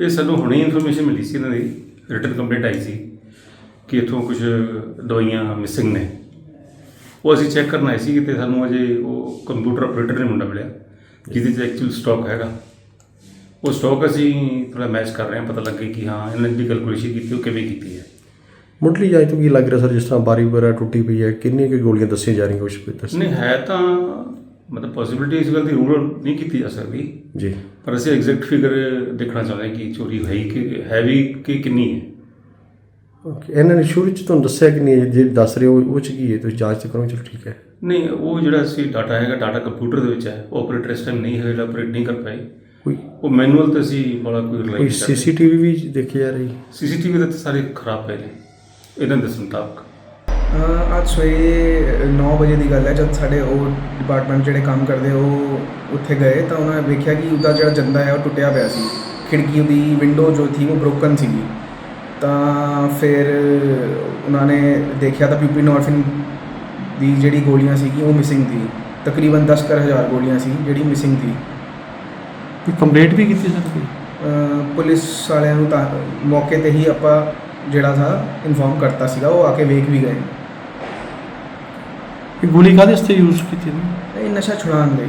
ਇਹ ਸਾਨੂੰ ਹੁਣੇ ਇਨਫੋਰਮੇਸ਼ਨ ਮਿਲੀ ਸੀ ਇਹਨਾਂ ਦੀ ਰਿਟਨ ਕੰਪਲੇਂਟ ਆਈ ਸੀ ਕਿ ਇਥੋਂ ਕੁਝ ਦਵਾਈਆਂ ਮਿਸਿੰਗ ਨੇ। ਉਹ ਅਸੀਂ ਚੈੱਕ ਕਰਨ ਆਏ ਸੀ ਤੇ ਸਾਨੂੰ ਅਜੇ ਉਹ ਕੰਪਿਊਟਰ ਆਪਰੇਟਰ ਨੇ ਮੁੰਡਾ ਮਿਲਿਆ ਜਿਹਦੇ 'ਚ ਐਕਚੁਅਲ ਸਟਾਕ ਹੈਗਾ। ਉਹ ਸਟਾਕ ਅਸੀਂ ਥੋੜਾ ਮੈਚ ਕਰ ਰਹੇ ਹਾਂ ਪਤਾ ਲੱਗੇ ਕਿ ਹਾਂ ਇਹਨਾਂ ਦੀ ਕੈਲਕੂਲੇਸ਼ਨ ਕੀਤੀ ਉਹ ਕਿਵੇਂ ਕੀਤੀ ਹੈ। ਮੁੱਢਲੀ ਜਾਂਚ ਤੋਂ ਕੀ ਲੱਗ ਰਿਹਾ ਸਰ ਜਿਸ ਤਰ੍ਹਾਂ ਬਾਰੀ ਵਗੈਰਾ ਟੁੱਟੀ ਪਈ ਹੈ ਕਿੰਨੀਆਂ ਕੁ ਗੋਲੀਆਂ ਦੱਸੀਆਂ ਜਾ ਰਹੀਆਂ ਕੁਝ ਦੱਸ? ਨਹੀਂ ਹੈ ਤਾਂ ਮਤਲਬ ਪੋਸਿਬਿਲਿਟੀ ਇਸ ਗੱਲ ਦੀ ਰੂਲ ਨਹੀਂ ਕੀਤੀ ਜਾ ਸਕਦੀ। ਜੀ। ਪਰ ਅਸੀਂ ਐਗਜ਼ੈਕਟ ਫਿਗਰ ਦੇਖਣਾ ਚਾਹੁੰਦੇ ਹਾਂ ਕਿ ਚੋਰੀ ਹੋਈ ਕਿ ਹੈ ਵੀ ਕਿ ਕਿੰਨੀ ਹੈ। ਓਕੇ ਇਹਨਾਂ ਨੇ ਸ਼ੁਰੂ ਚ ਤੁਹਾਨੂੰ ਦੱਸਿਆ ਕਿ ਨਹੀਂ ਜੇ ਦੱਸ ਰਹੇ ਹੋ ਉਹ ਚ ਕੀ ਹੈ? ਤੁਸੀਂ ਜਾਂਚ ਕਰੋ ਚਲੋ ਠੀਕ ਹੈ। ਨਹੀਂ ਉਹ ਜਿਹੜਾ ਸੀ ਡਾਟਾ ਹੈਗਾ ਡਾਟਾ ਕੰਪਿਊਟਰ ਦੇ ਵਿੱਚ ਹੈ ਉਹ ਆਪਰੇਟਰ ਇਸ ਟਾਈਮ ਨਹੀਂ ਹੈ ਜਿਹੜਾ ਆਪਰੇਟ ਨਹੀਂ ਕਰ ਪਾਏ। ਕੋਈ ਉਹ ਮੈਨੂਅਲ ਤੇ ਅਸੀਂ ਬੜਾ ਕੋਈ ਕੋਈ ਰਿਲਾਈ ਸੀਸੀਟੀਵੀ ਵੀ ਦੇਖੀ ਜਾ ਰਹੀ? ਸੀਸੀਟੀਵੀ ਤਾਂ ਸਾਰੇ ਖਰਾਬ ਪਏ ਨੇ। ਇਹਨਾਂ ਦੇ ਅਹ ਅੱਜ ਸਵੇਰੇ 9 ਵਜੇ ਦੀ ਗੱਲ ਹੈ ਜਦ ਸਾਡੇ ਉਹ ਡਿਪਾਰਟਮੈਂਟ ਜਿਹੜੇ ਕੰਮ ਕਰਦੇ ਉਹ ਉੱਥੇ ਗਏ ਤਾਂ ਉਹਨਾਂ ਨੇ ਵੇਖਿਆ ਕਿ ਉਹਦਾ ਜਿਹੜਾ ਜੰਦਾ ਹੈ ਉਹ ਟੁੱਟਿਆ ਪਿਆ ਸੀ। ਖਿੜਕੀ ਦੀ ਵਿੰਡੋ ਜੋ ਥੀ ਉਹ ਬ੍ਰੋਕਨ ਸੀਗੀ। ਤਾਂ ਫਿਰ ਉਹਨਾਂ ਨੇ ਦੇਖਿਆ ਤਾਂ ਪਿਊਪਰੀਨੋਰਫਿਨ ਦੀ ਜਿਹੜੀ ਗੋਲੀਆਂ ਸੀਗੀ ਉਹ ਮਿਸਿੰਗ ਸੀ ਤਕਰੀਬਨ 10 ਕਰ ਹਜ਼ਾਰ ਗੋਲੀਆਂ ਸੀ ਜਿਹੜੀ ਮਿਸਿੰਗ ਸੀ ਕੋਈ ਕੰਪਲੇਂਟ ਵੀ ਕੀਤੀ ਅਹ ਪੁਲਿਸ ਵਾਲਿਆਂ ਨੂੰ ਤਾਂ ਮੌਕੇ ਤੇ ਹੀ ਆਪਾਂ ਜਿਹੜਾ ਥਾ ਇਨਫੋਰਮ ਕਰਤਾ ਸੀਗਾ ਉਹ ਆ ਕੇ ਵੇਖ ਵੀ ਗਏ। ਇਹ ਗੋਲੀ ਕਾਹਦੇ ਵਾਸਤੇ ਯੂਜ਼ ਕੀਤੀ ਨੇ ਇਹ ਨਸ਼ਾ ਛੁਡਾਉਣ ਲਈ।